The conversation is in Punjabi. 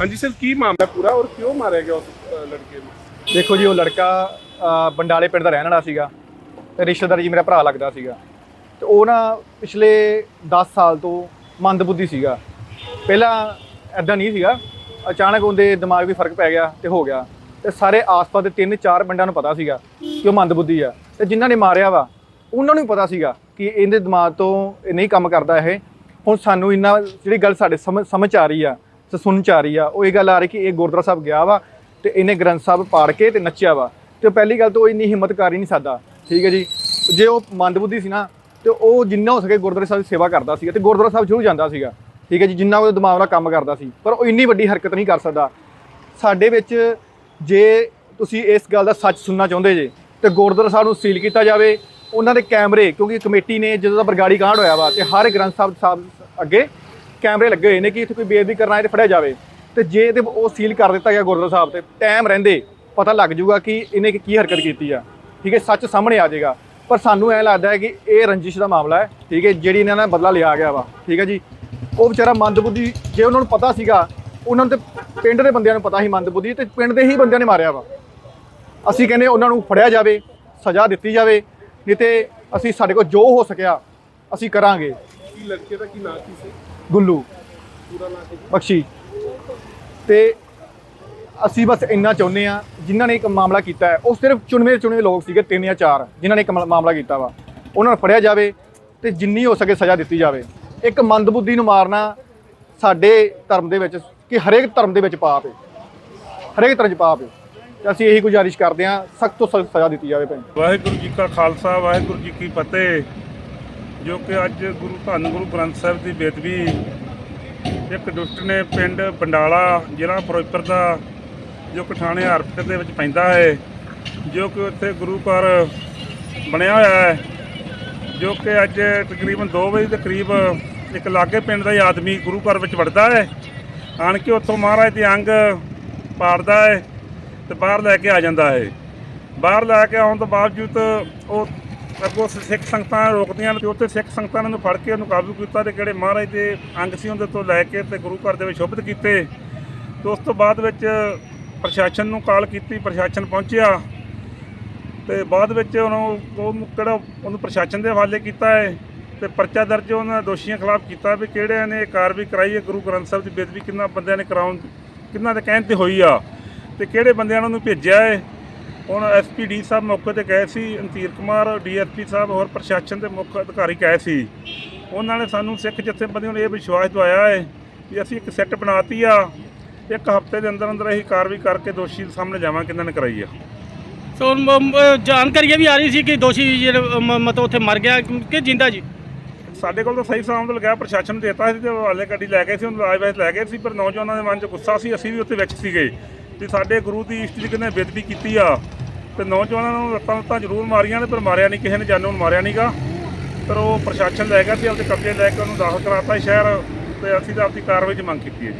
ਹਾਂਜੀ ਸਰ ਕੀ ਮਾਮਲਾ ਪੂਰਾ ਔਰ ਕਿਉਂ ਮਾਰਿਆ ਗਿਆ ਉਸ ਅ, ਲੜਕੇ ਨੂੰ? ਦੇਖੋ ਜੀ ਉਹ ਲੜਕਾ ਅ, ਬੰਡਾਲੇ ਪਿੰਡ ਦਾ ਰਹਿਣ ਵਾਲਾ ਸੀਗਾ ਤੇ ਰਿਸ਼ਤੇਦਾਰ ਜੀ ਮੇਰਾ ਭਰਾ ਲੱਗਦਾ ਸੀਗਾ। ਤੇ ਉਹ ਨਾ ਪਿਛਲੇ 10 ਸਾਲ ਤੋਂ ਮੰਦਬੁੱਧੀ ਸੀਗਾ। ਪਹਿਲਾਂ ਐਦਾਂ ਨਹੀਂ ਸੀਗਾ ਅਚਾਨਕ ਉਹਦੇ ਦਿਮਾਗ ਵੀ ਫ਼ਰਕ ਪੈ ਗਿਆ ਤੇ ਹੋ ਗਿਆ। ਤੇ ਸਾਰੇ ਆਸ-ਪਾਸ ਦੇ ਤਿੰਨ ਚਾਰ ਪਿੰਡਾਂ ਨੂੰ ਪਤਾ ਸੀਗਾ ਕਿ ਉਹ ਮੰਦਬੁੱਧੀ ਆ। ਤੇ ਜਿਨ੍ਹਾਂ ਨੇ ਮਾਰਿਆ ਵਾ ਉਹਨਾਂ ਨੂੰ ਵੀ ਪਤਾ ਸੀਗਾ ਕਿ ਇਹਦੇ ਦਿਮਾਗ ਤੋਂ ਇਹ ਨਹੀਂ ਕੰਮ ਕਰਦਾ ਇਹ। ਹੁਣ ਸਾਨੂੰ ਇੰਨਾ ਜਿਹੜੀ ਗੱਲ ਸਾਡੇ ਸਮਝ ਸਮਝ 'ਚ ਆ ਰਹੀ ਆ ਤੇ ਸੁਣਨ ਚ ਆ ਰਹੀ ਆ। ਉਹ ਇਹ ਗੱਲ ਆ ਰਹੀ ਕਿ ਇਹ ਗੁਰਦੁਆਰਾ ਸਾਹਿਬ ਗਿਆ ਵਾ ਤੇ ਇਹਨੇ ਗ੍ਰੰਥ ਸਾਹਿਬ ਪਾੜ ਕੇ ਤੇ ਨੱਚਿਆ ਵਾ। ਤੇ ਪਹਿਲੀ ਗੱਲ ਤਾਂ ਉਹ ਇੰਨੀ ਹਿੰਮਤ ਕਰ ਹੀ ਨਹੀਂ ਸਕਦਾ। ਠੀਕ ਹੈ ਜੀ? ਜੇ ਉਹ ਮੰਦਬੁੱਧੀ ਸੀ ਨਾ, ਤੇ ਉਹ ਜਿੰਨਾ ਹੋ ਸਕੇ ਗੁਰਦੁਆਰਾ ਸਾਹਿਬ ਦੀ ਸੇਵਾ ਕਰਦਾ ਸੀਗਾ ਤੇ ਗੁਰਦੁਆਰਾ ਸਾਹਿਬ ਜ਼ਰੂਰ ਜਾਂਦਾ ਸੀਗਾ। ਠੀਕ ਹੈ ਜੀ? ਜਿੰਨਾ ਉਹਦੇ ਦਿਮਾਗ ਨਾਲ ਕੰਮ ਕਰਦਾ ਸੀ। ਪਰ ਉਹ ਇੰਨੀ ਵੱਡੀ ਹਰਕਤ ਨਹੀਂ ਕਰ ਸਕਦਾ। ਸਾਡੇ ਵਿੱਚ ਜੇ ਤੁਸੀਂ ਇਸ ਗੱਲ ਦਾ ਸੱਚ ਸੁਣਨਾ ਚਾਹੁੰਦੇ ਜੇ, ਤੇ ਗੁਰਦੁਆਰਾ ਸਾਹਿਬ ਨੂੰ ਸੀਲ ਕੀਤਾ ਜਾਵੇ, ਉਹਨਾਂ ਦੇ ਕੈਮਰੇ, ਕਿਉਂਕਿ ਕਮੇਟੀ ਨੇ ਜਦੋਂ ਦਾ ਬਰਗਾੜੀ ਕਾਂਡ ਹੋਇਆ ਵਾ ਤੇ ਹਰ ਗ੍ਰੰਥ ਸਾਹਿਬ ਸਾਹਿਬ ਅੱਗੇ ਕੈਮਰੇ ਲੱਗੇ ਹੋਏ ਨੇ ਕਿ ਇੱਥੇ ਕੋਈ ਬੇਅਦਬੀ ਕਰਨਾ ਹੈ ਤੇ ਫੜਿਆ ਜਾਵੇ। ਤੇ ਜੇ ਤੇ ਉਹ ਸੀਲ ਕਰ ਦਿੱਤਾ ਗਿਆ ਗੁਰਦੁਆਰਾ ਸਾਹਿਬ ਤੇ, ਟਾਈਮ ਰਹਿੰਦੇ, ਪਤਾ ਲੱਗ ਜਾਊਗਾ ਕਿ ਇਹਨੇ ਕੀ ਹਰਕਤ ਕੀਤੀ ਆ। ਠੀਕ ਹੈ, ਸੱਚ ਸਾਹਮਣੇ ਆ ਜਾਏਗਾ। ਪਰ ਸਾਨੂੰ ਐ ਲੱਗਦਾ ਹੈ ਕਿ ਇਹ ਰੰਜਿਸ਼ ਦਾ ਮਾਮਲਾ ਹੈ, ਠੀਕ ਹੈ, ਜਿਹੜੀ ਇਹਨਾਂ ਨਾਲ ਬਦਲਾ ਲਿਆ ਗਿਆ ਵਾ, ਠੀਕ ਹੈ ਜੀ। ਉਹ ਵਿਚਾਰਾ ਮੰਦਬੁੱਧੀ, ਜੇ ਉਹਨਾਂ ਨੂੰ ਪਤਾ ਸੀਗਾ, ਉਹਨਾਂ ਨੂੰ ਤੇ ਪਿੰਡ ਦੇ ਬੰਦਿਆਂ ਨੂੰ ਪਤਾ ਸੀ ਮੰਦਬੁੱਧੀ ਤੇ ਪਿੰਡ ਦੇ ਹੀ ਬੰਦਿਆਂ ਨੇ ਮਾਰਿਆ ਵਾ। ਅਸੀਂ ਕਹਿੰਦੇ ਉਹਨਾਂ ਨੂੰ ਫੜਿਆ ਜਾਵੇ, ਸਜ਼ਾ ਦਿੱਤੀ ਜਾਵੇ, ਨਹੀਂ ਤੇ ਅਸੀਂ ਸਾਡੇ ਕੋਲ ਜੋ ਹੋ ਸਕਿਆ, ਅਸੀਂ ਕਰਾਂਗੇ। ਕੀ ਲੜਕੇ ਦਾ ਕੀ ਨਾਂ ਸੀ? ਗੁੱਲੂ। ਬਖਸ਼ੀ। ਤੇ ਅਸੀਂ ਬਸ ਇੰਨਾ ਚਾਹੁੰਦੇ ਆ ਜਿਨ੍ਹਾਂ ਨੇ ਇੱਕ ਮਾਮਲਾ ਕੀਤਾ ਹੈ, ਉਹ ਸਿਰਫ ਚੁਣਵੇਂ ਚੁਣਵੇਂ ਲੋਕ ਸੀਗੇ, ਤਿੰਨ ਜਾਂ ਚਾਰ, ਜਿਨ੍ਹਾਂ ਨੇ ਇੱਕ ਮਾਮਲਾ ਕੀਤਾ ਵਾ। ਉਹਨਾਂ ਨੂੰ ਫੜਿਆ ਜਾਵੇ ਤੇ ਜਿੰਨੀ ਹੋ ਸਕੇ ਸਜ਼ਾ ਦਿੱਤੀ ਜਾਵੇ। ਇੱਕ ਮੰਦਬੁੱਧੀ ਨੂੰ ਮਾਰਨਾ ਸਾਡੇ ਧਰਮ ਦੇ ਵਿੱਚ, ਕਿ ਹਰੇਕ ਧਰਮ ਦੇ ਵਿੱਚ ਪਾਪ ਹੈ ਹਰੇਕ ਧਰਮ 'ਚ ਪਾਪ ਹੈ ਤੇ ਅਸੀਂ ਇਹੀ ਗੁਜ਼ਾਰਿਸ਼ ਕਰਦੇ ਹਾਂ, ਸਖਤ ਤੋਂ ਸਖਤ ਸਜ਼ਾ ਦਿੱਤੀ ਜਾਵੇ ਭੈਣ ਵਾਹਿਗੁਰੂ ਜੀ ਕਾ ਖਾਲਸਾ, ਵਾਹਿਗੁਰੂ ਜੀ ਕੀ ਫਤਿਹ। ਜੋ ਕਿ ਅੱਜ ਗੁਰੂ ਧੰਨ ਗੁਰੂ ਗ੍ਰੰਥ ਸਾਹਿਬ ਦੀ ਬੇਦਬੀ ਇੱਕ ਦੁਸ਼ਟ ਨੇ ਪਿੰਡ ਬੰਡਾਲਾ ਜ਼ਿਲ੍ਹਾ ਫਿਰੋਜ਼ਪੁਰ ਦਾ, ਜੋ ਕਠਾਣੇ ਥਾਣੇ ਹਰਪਟ ਦੇ ਵਿੱਚ ਪੈਂਦਾ ਹੈ, ਜੋ ਕਿ ਉੱਥੇ ਗੁਰੂ ਘਰ ਬਣਿਆ ਹੋਇਆ ਹੈ, ਜੋ ਕਿ ਅੱਜ ਤਕਰੀਬਨ 2 ਵਜੇ ਦੇ ਕਰੀਬ ਇੱਕ ਲਾਗੇ ਪਿੰਡ ਦਾ ਹੀ ਆਦਮੀ ਗੁਰੂ ਘਰ ਵਿੱਚ ਵੜਦਾ ਹੈ। ਆਣ ਕੇ ਉੱਥੋਂ ਮਹਾਰਾਜ ਦੇ ਅੰਗ ਪਾੜਦਾ ਹੈ ਤੇ ਬਾਹਰ ਲੈ ਕੇ ਆ ਜਾਂਦਾ ਹੈ। ਬਾਹਰ ਲੈ ਕੇ ਆਉਣ ਤੋਂ ਬਾਵਜੂਦ ਉਹ ਅੱਗੋਂ ਸਿੱਖ ਸੰਗਤਾਂ ਰੋਕਦੀਆਂ ਨੇ ਤੇ ਉੱਥੇ ਸਿੱਖ ਸੰਗਤਾਂ ਨੇ ਉਹਨੂੰ ਫੜ ਕੇ ਉਹਨੂੰ ਕਾਬੂ ਕੀਤਾ ਤੇ ਕਿਹੜੇ ਮਹਾਰਾਜ ਦੇ ਅੰਗ ਸੀ ਉਹਦੇ ਤੋਂ ਲੈ ਕੇ ਤੇ ਗੁਰੂ ਘਰ ਦੇ ਵਿੱਚ ਸ਼ੁਭਤ ਕੀਤੇ। ਤੇ ਉਸ ਤੋਂ ਬਾਅਦ ਵਿੱਚ ਪ੍ਰਸ਼ਾਸਨ ਨੂੰ ਕਾਲ ਕੀਤੀ, ਪ੍ਰਸ਼ਾਸਨ ਪਹੁੰਚਿਆ। ਤੇ ਬਾਅਦ ਵਿੱਚ ਉਹਨੂੰ ਉਹਨੂੰ ਕਿਹੜਾ ਉਹਨੂੰ ਪ੍ਰਸ਼ਾਸਨ ਦੇ ਹਵਾਲੇ ਕੀਤਾ ਹੈ ਤੇ ਪਰਚਾ ਦਰਜ ਉਹਨਾਂ ਦੋਸ਼ੀਆਂ ਖਿਲਾਫ ਕੀਤਾ ਵੀ ਕਿਹੜਿਆਂ ਨੇ ਕਾਰਵਾਈ ਕਰਾਈ ਹੈ, ਗੁਰੂ ਗ੍ਰੰਥ ਸਾਹਿਬ ਦੀ ਬੇਦਬੀ ਕਿੰਨਾ ਬੰਦਿਆਂ ਨੇ ਕਰਾਉਣ, ਕਿੰਨਾ ਦੇ ਕਹਿਣ ਤੇ ਹੋਈ ਆ ਤੇ ਕਿਹੜੇ ਬੰਦਿਆਂ ਨੇ ਉਹਨੂੰ ਭੇਜਿਆ ਹੈ। ਹੁਣ ਐਸਪੀਡੀ ਸਾਹਿਬ ਮੌਕੇ ਤੇ ਗਏ ਸੀ ਅੰਤੀਰ ਕੁਮਾਰ ਡੀਐਸਪੀ ਸਾਹਿਬ ਹੋਰ ਪ੍ਰਸ਼ਾਸਨ ਦੇ ਮੁੱਖ ਅਧਿਕਾਰੀ ਗਏ ਸੀ। ਉਹਨਾਂ ਨੇ ਸਾਨੂੰ ਸਿੱਖ ਜਥੇਬੰਦੀਆਂ ਨੂੰ ਇਹ ਵਿਸ਼ਵਾਸ ਦਵਾਇਆ ਹੈ ਕਿ ਅਸੀਂ ਇੱਕ ਸੈੱਟ ਬਣਾਤੀ ਆ ਇੱਕ ਹਫ਼ਤੇ ਦੇ ਅੰਦਰ ਅੰਦਰ ਅਸੀਂ ਕਾਰਵਾਈ ਕਰਕੇ ਦੋਸ਼ੀ ਦੇ ਸਾਹਮਣੇ ਜਾਵਾਂ ਕਿਹਨਾਂ ਨੇ ਕਰਾਈ ਆ। ਸੋ ਜਾਣਕਾਰੀ ਵੀ ਆ ਰਹੀ ਸੀ ਕਿ ਦੋਸ਼ੀ ਜਿਹੜਾ ਮਤਲਬ ਉੱਥੇ ਮਰ ਗਿਆ ਕਿ ਜਿੰਦਾ ਜੀ? ਸਾਡੇ ਕੋਲ ਤਾਂ ਸਹੀ ਸਾਹਮਣੇ ਲਗਾਇਆ ਪ੍ਰਸ਼ਾਸਨ ਨੂੰ ਦੇਤਾ ਸੀ ਤੇ ਉਹ ਹਾਲੇ ਗੱਡੀ ਲੈ ਗਏ ਸੀ ਉਹਨੂੰ ਵਾਸਤੇ ਲੈ ਗਏ ਸੀ ਪਰ ਨੌਜਵਾਨਾਂ ਦੇ ਮਨ 'ਚ ਗੁੱਸਾ ਸੀ ਅਸੀਂ ਵੀ ਉੱਥੇ ਵਿੱਚ ਸੀਗੇ। ਤੇ ਸਾਡੇ ਗੁਰੂ ਦੀ ਇਸ਼ਟ ਦੀ ਕਿਨੇ ਬੇਦਬੀ ਕੀਤੀ ਆ, ਤੇ ਨੌਜਵਾਨਾਂ ਨੂੰ ਲੱਤਾਂ ਲੱਤਾਂ ਜ਼ਰੂਰ ਮਾਰੀਆਂ ਨੇ, ਪਰ ਮਾਰਿਆ ਨਹੀਂ ਕਿਸੇ ਨੇ, ਜਾਨੋਂ ਨੂੰ ਮਾਰਿਆ ਨਹੀਂਗਾ ਪਰ ਉਹ ਪ੍ਰਸ਼ਾਸਨ ਲੈ ਗਿਆ ਸੀ ਆਪਦੇ ਕਬਜ਼ੇ ਲੈ ਕੇ ਉਹਨੂੰ ਦਾਖਲ ਕਰਾਤਾ ਸ਼ਹਿਰ, ਤੇ ਅਸੀਂ ਤਾਂ ਆਪਦੀ ਕਾਰਵਾਈ 'ਚ ਮੰਗ ਕੀਤੀ ਹੈ ਜੀ।